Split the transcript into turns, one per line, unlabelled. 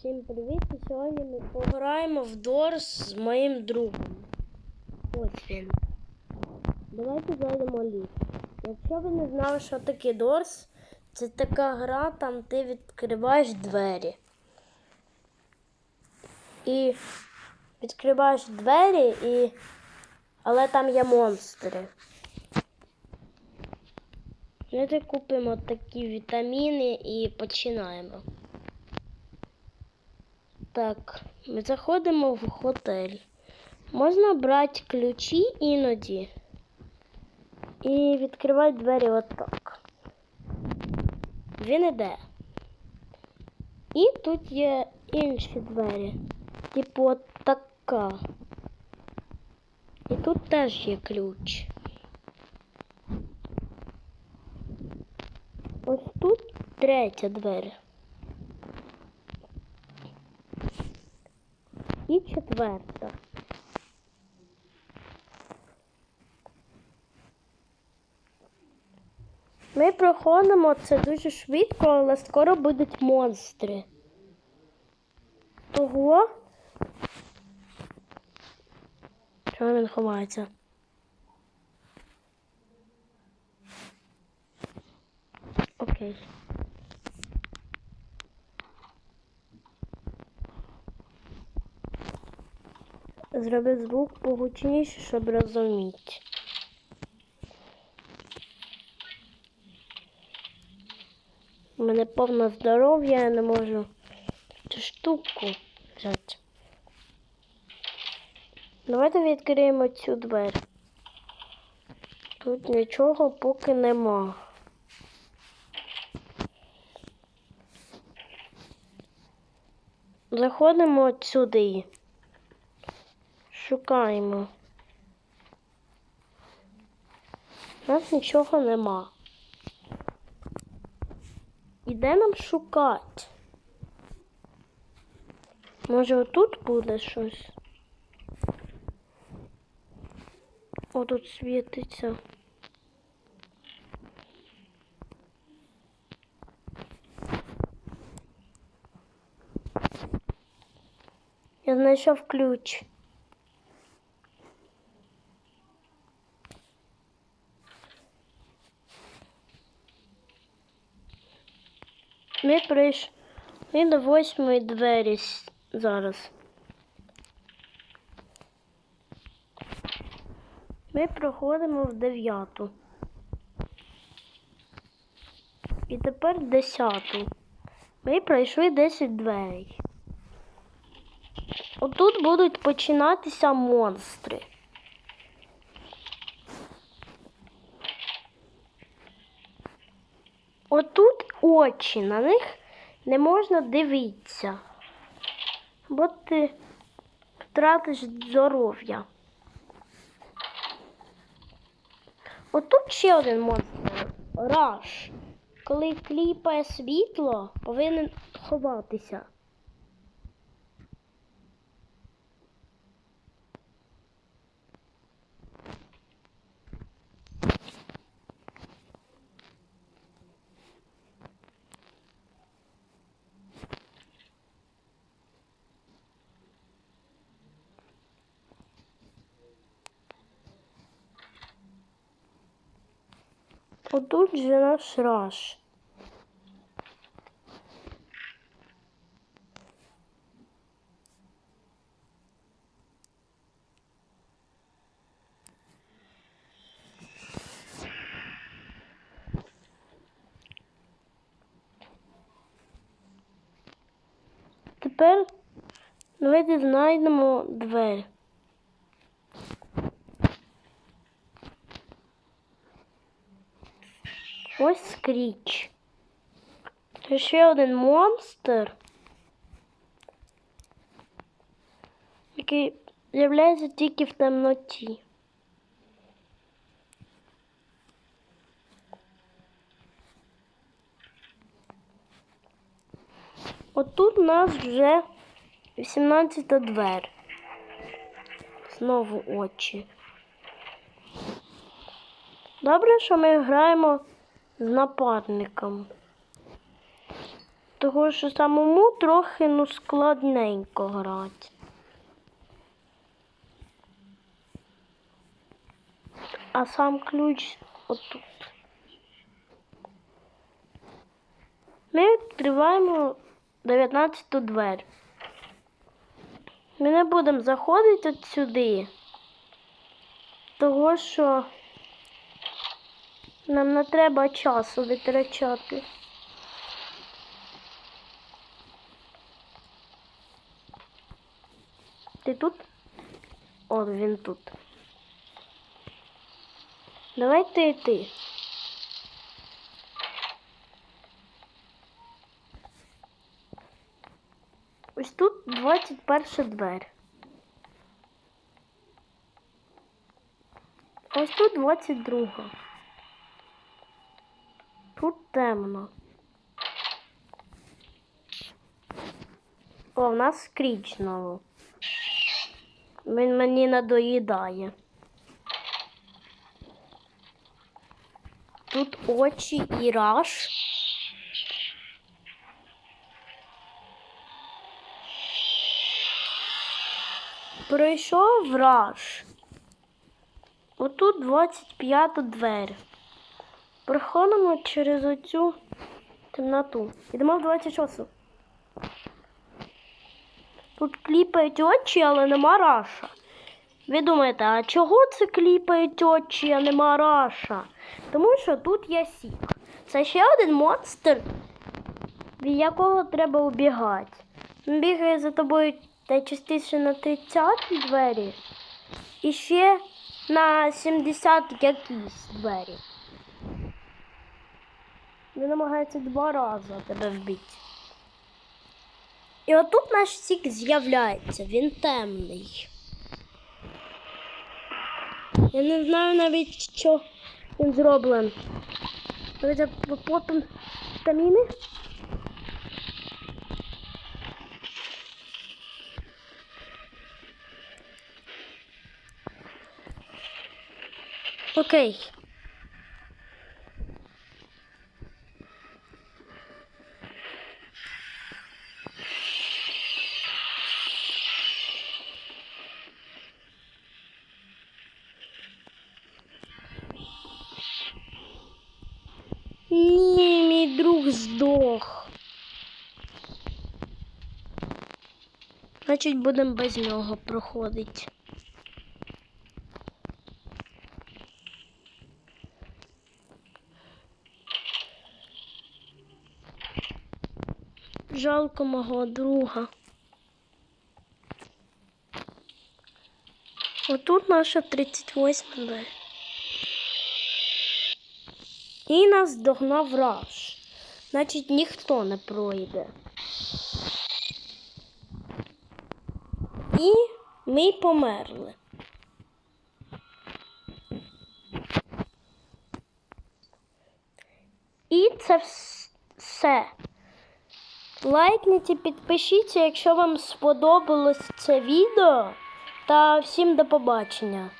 Всім привіт! І сьогодні ми пограємо в Дорс з моїм другом. Ось він. Давайте зайдемо ліс. Якщо ви не знали, що таке Дорс, це така гра, там ти відкриваєш двері. І відкриваєш двері, і... але там є монстри. Давайте купимо такі вітаміни і починаємо. Так, ми заходимо в готель. Можна брати ключі іноді і відкривати двері отак. Він іде. І тут є інші двері. Типу от така. І тут теж є ключ. Ось тут третя двері. І четверта. Ми проходимо це дуже швидко, але скоро будуть монстри. Того. Чого він ховається? Окей. Зроби звук погучніше, щоб розуміти. У мене повне здоров'я, я не можу цю штуку взяти. Давайте відкриємо цю двері. Тут нічого поки нема. Заходимо сюди. Шукаємо. У нас нічого нема. І де нам шукати? Може отут буде щось? О, тут світиться. Я знайшов ключ. Ми прийшли до восьмої двері зараз. Ми проходимо в дев'яту. І тепер десяту. Ми пройшли 10 дверей. Отут будуть починатися монстри. Отут очі, на них не можна дивитися, бо ти втратиш здоров'я. Отут ще один монстр. Раш. Коли кліпає світло, повинен ховатися. Отут же наш раш. Тепер давайте знайдемо двері. Ось скріч. Ще один монстр, який з'являється тільки в темноті. Отут у нас вже 18 двер. Знову очі. Добре, що ми граємо з нападником. Того, що самому трохи ну, складненько грати. А сам ключ отут. Ми відкриваємо 19 двері. Ми не будемо заходити от сюди, того що нам не треба часу витрачати. Ти тут? О, він тут. Давай ти і ти. Ось тут 21 двері. Ось тут 22. Тут темно. О, в нас скріч знову. Він мені надоїдає. Тут очі і раш. Пройшов раш. Отут 25 двері. Проходимо через оцю темноту. Йдемо в 26. Тут кліпають очі, але нема раша. Ви думаєте, а чого це кліпають очі, а нема раша? Тому що тут є сік. Це ще один монстр, від якого треба убігати. Він бігає за тобою найчастіше на 30-ті двері і ще на 70 якісь двері. Він намагається два рази тебе вбити. І отут наш сік з'являється, він темний. Я не знаю навіть, що він зроблений. Давайте попотом таміни. Окей. Здох. Значить, будемо без нього проходити. Жалко мого друга. Отут наша 38 двері. І нас догнав раш. Значить, ніхто не пройде. І ми померли. І це все. Лайкніть і підпишіться, якщо вам сподобалось це відео. Та всім до побачення.